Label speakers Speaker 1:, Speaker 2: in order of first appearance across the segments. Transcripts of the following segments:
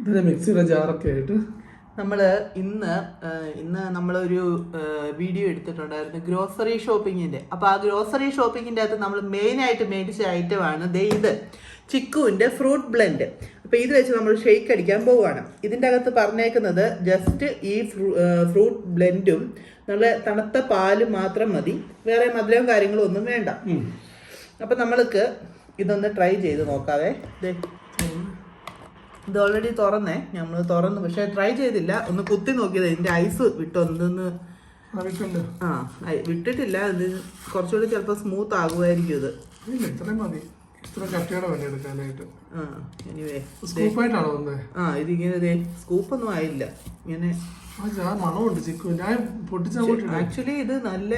Speaker 1: ഇതിന്റെ മിക്സിയുടെ ജാറൊക്കെ ആയിട്ട്.
Speaker 2: നമ്മൾ ഇന്ന് ഇന്ന് നമ്മളൊരു വീഡിയോ എടുത്തിട്ടുണ്ടായിരുന്നു ഗ്രോസറി ഷോപ്പിങ്ങിന്റെ അപ്പോൾ ആ ഗ്രോസറി ഷോപ്പിങ്ങിന്റെ അകത്ത് നമ്മൾ മെയിൻ ആയിട്ട് മേടിച്ച ഐറ്റമാണ് ദേ ഇത്. ചിക്കുവിന്റെ ഫ്രൂട്ട് ബ്ലെൻഡ് അപ്പോൾ ഇത് വെച്ച് നമ്മൾ ഷെയ്ക്ക് അടിക്കാൻ പോവുകയാണ്. ഇതിന്റെ അകത്ത് പറഞ്ഞേക്കുന്നത് ജസ്റ്റ് ഈ ഫ്രൂട്ട് ബ്ലെൻഡും നല്ല തണുത്ത പാലും മാത്രം മതി. വേറെ മധുരവും കാര്യങ്ങളും ഒന്നും വേണ്ട. അപ്പം നമ്മൾക്ക് ഇതൊന്ന് ട്രൈ ചെയ്ത് നോക്കാവേ. ഇത് ഓൾറെഡി തുറന്നേ. നമ്മൾ തുറന്നു. പക്ഷെ ട്രൈ ചെയ്തില്ല. ഒന്ന് കുത്തി നോക്കിയത്. ഇതിന്റെ ഐസ് വിട്ടു. എന്തെന്ന്? ആ വിട്ടിട്ടില്ല. ഇത് കുറച്ചുകൂടി ചിലപ്പോൾ സ്മൂത്ത് ആകുമായിരിക്കും ഇത്. ആ ഇതിങ്ങനെ സ്കൂപ്പൊന്നും ആയില്ല. ഇങ്ങനെ ആക്ച്വലി ഇത് നല്ല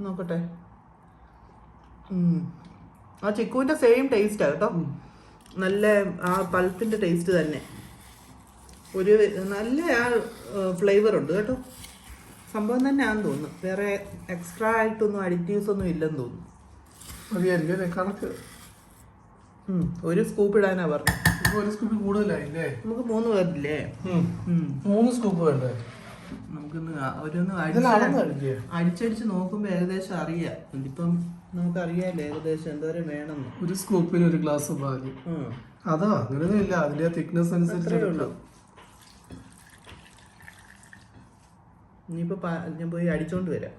Speaker 2: നോക്കട്ടെ. ആ ചിക്കുവിന്റെ സെയിം ടേസ്റ്റാ കേട്ടോ. നല്ല ആ പൾപ്പിന്റെ ടേസ്റ്റ് തന്നെ. ഒരു നല്ല ആ ഫ്ലേവർ ഉണ്ട് കേട്ടോ. സംഭവം തന്നെ ആണെന്ന് തോന്നുന്നു. വേറെ എക്സ്ട്രാ ആയിട്ടൊന്നും അഡിറ്റീവ്സ് ഒന്നും ഇല്ലെന്ന് തോന്നുന്നു.
Speaker 1: മതിയായിരിക്കും കണക്ക്.
Speaker 2: ഒരു സ്കൂപ്പ് ഇടാനാ പറഞ്ഞു
Speaker 1: ഇപ്പൊ ഒരു സ്കൂപ്പ് കൂടുതലായില്ലേ?
Speaker 2: നമുക്ക് മൂന്ന് പേരില്ലേ.
Speaker 1: മൂന്ന് സ്കൂപ്പ് വേണ്ടേ?
Speaker 2: നമുക്കൊന്ന് ഓരോന്ന് അടിച്ച് അടിച്ചടിച്ച് നോക്കുമ്പോ ഏകദേശം അറിയാം. ഇതിപ്പം നമുക്കറിയാമല്ലോ ഏകദേശം എന്തോരം വേണമെന്ന്.
Speaker 1: ഒരു സ്കൂപ്പിന് ഒരു ഗ്ലാസ്
Speaker 2: പാൽ
Speaker 1: അതോ അങ്ങനെയൊന്നും ഇല്ല. അതിന്റെ തിക്നെസ് അനുസരിച്ച്
Speaker 2: അത്രേ ഉള്ളൂ ഇനിയിപ്പോ ഞാൻ പോയി അടിച്ചോണ്ട് വരാം?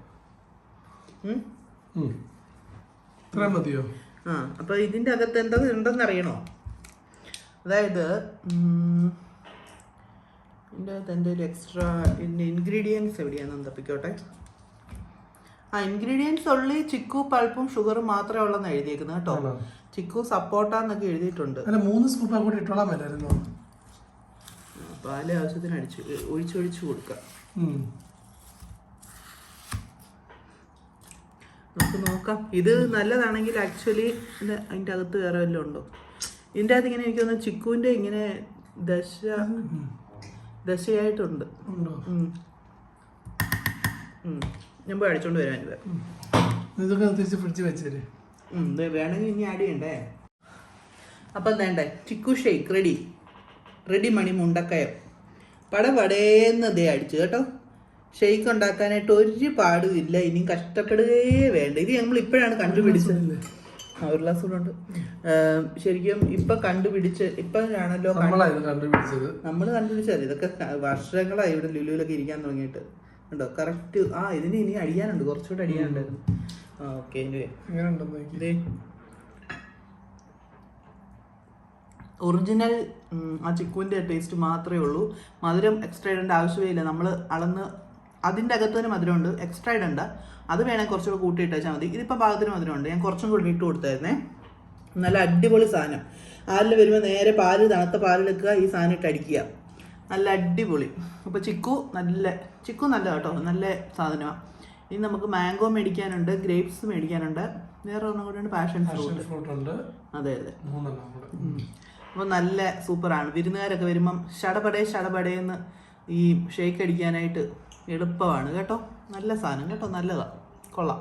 Speaker 2: ഉം.
Speaker 1: മതിയോ?
Speaker 2: ആ അപ്പൊ ഇതിന്റെ അകത്ത് എന്തൊക്കെ ഉണ്ടെന്ന് അറിയണോ? അതായത് ഉം, ഇതിന്റെ അകത്ത് എന്തെങ്കിലും എക്സ്ട്രാ ഇൻഗ്രീഡിയൻസ് എവിടെയാണെന്ന് തപ്പിക്കോട്ടെ. ആ ഇൻഗ്രീഡിയൻസ് ഉള്ളി ചിക്കു പൾപ്പും ഷുഗറും മാത്രമേ ഉള്ളെന്ന് എഴുതിയേക്കുന്നത് കേട്ടോ? ചിക്കു സപ്പോട്ട എന്നൊക്കെ എഴുതിയിട്ടുണ്ട്.
Speaker 1: അല്ല മൂന്ന് സ്കൂപ്പ് അങ്ങോട്ട് ഇട്ടോളാൻ മേലായിരുന്നോ.
Speaker 2: പാൽ ആവശ്യത്തിന് അടിച്ച് ഒഴിച്ചൊഴിച്ച് കൊടുക്കാം. നമുക്ക് നോക്കാം. ഇത് നല്ലതാണെങ്കിൽ ആക്ച്വലി അതിന്റെ അകത്ത് വേറെ വല്ലതും ഉണ്ടോ? ഇതിന്റെ അകത്ത് ഇങ്ങനെ എനിക്ക് തോന്നുന്നു ചിക്കുവിന്റെ ഇങ്ങനെ ദശ ദശയായിട്ടുണ്ട്. ഞാൻ പോയി അടിച്ചോണ്ട് വരാൻ
Speaker 1: ഇതൊക്കെ തിരിച്ച് ഫ്രിഡ്ജ് വെച്ചേര്.
Speaker 2: വേണമെങ്കിൽ ഇനി ആഡ് ചെയ്യണ്ടേ? അപ്പം വേണ്ടേ chikoo shake ready. Ready Mani Mundakayam. പടപടേന്ന് ദേ അടിച്ചു കേട്ടോ. ഷെയ്ക്ക് ഉണ്ടാക്കാനായിട്ട് ഒരു പാടും ഇല്ല ഇനിയും കഷ്ടപ്പെടുകയേ വേണ്ട. ഇത് നമ്മൾ ഇപ്പോഴാണ് കണ്ടുപിടിച്ചത്. ഒരു ഗ്ലാസ് കൂടെ ഉണ്ട്. ശരിക്കും ഇപ്പൊ കണ്ടുപിടിച്ച് ഇപ്പോഴാണല്ലോ
Speaker 1: നമ്മൾ കണ്ടുപിടിച്ചത്.
Speaker 2: നമ്മൾ കണ്ടുപിടിച്ചത് ഇതൊക്കെ വർഷങ്ങളായി ഇവിടെ ലുലുവിലൊക്കെ ഇരിക്കാൻ തുടങ്ങിയിട്ട്. ഉണ്ടോ? കറക്റ്റ് ആ ഇതിന് ഇനി അടിയാനുണ്ട്. കുറച്ചുകൂടെ അടിയാനുണ്ടായിരുന്നു. ആ ഓക്കെ. ഒറിജിനൽ ആ ചിക്കുവിന്റെ ടേസ്റ്റ് മാത്രമേ ഉള്ളൂ. മധുരം എക്സ്ട്രാ ഇടേണ്ട ആവശ്യമേ ഇല്ല. നമ്മൾ അളന്ന് അതിന്റെ അകത്ത് തന്നെ മധുരമുണ്ട്. എക്സ്ട്രാ ഇടണ്ട അത് വേണേൽ കുറച്ചുകൂടെ കൂട്ടി ഇട്ടാൽ മതി. ഇതിപ്പോൾ പാകത്തിന് മധുരമുണ്ട്. ഞാൻ കുറച്ചും കൂടി ഇട്ട് കൊടുത്തായിരുന്നേ. നല്ല അടിപൊളി സാധനം. ആരിൽ വരുമ്പോൾ നേരെ പാൽ തണുത്ത പാലിലെടുക്കുക ഈ സാധനം ഇട്ട് അടിക്കുക. നല്ല അടിപൊളി. അപ്പോൾ ചിക്കു നല്ല ചിക്കു നല്ല കേട്ടോ. നല്ല സാധനമാണ് ഇനി നമുക്ക് മാംഗോ മേടിക്കാനുണ്ട് ഗ്രേപ്സ് മേടിക്കാനുണ്ട്. വേറെ ഒന്നും കൂടെ പാഷൻ ഫ്രൂട്ട്.
Speaker 1: ഉണ്ട്.
Speaker 2: അതെ അതെ. അപ്പോൾ നല്ല സൂപ്പറാണ്. വിരുന്നുകാരൊക്കെ വരുമ്പം ഷടപടേ ഷടപടേന്ന് ഈ ഷേക്ക് അടിക്കാനായിട്ട് എളുപ്പമാണ് കേട്ടോ. നല്ല സാധനം കേട്ടോ നല്ലതാണ് കൊള്ളാം.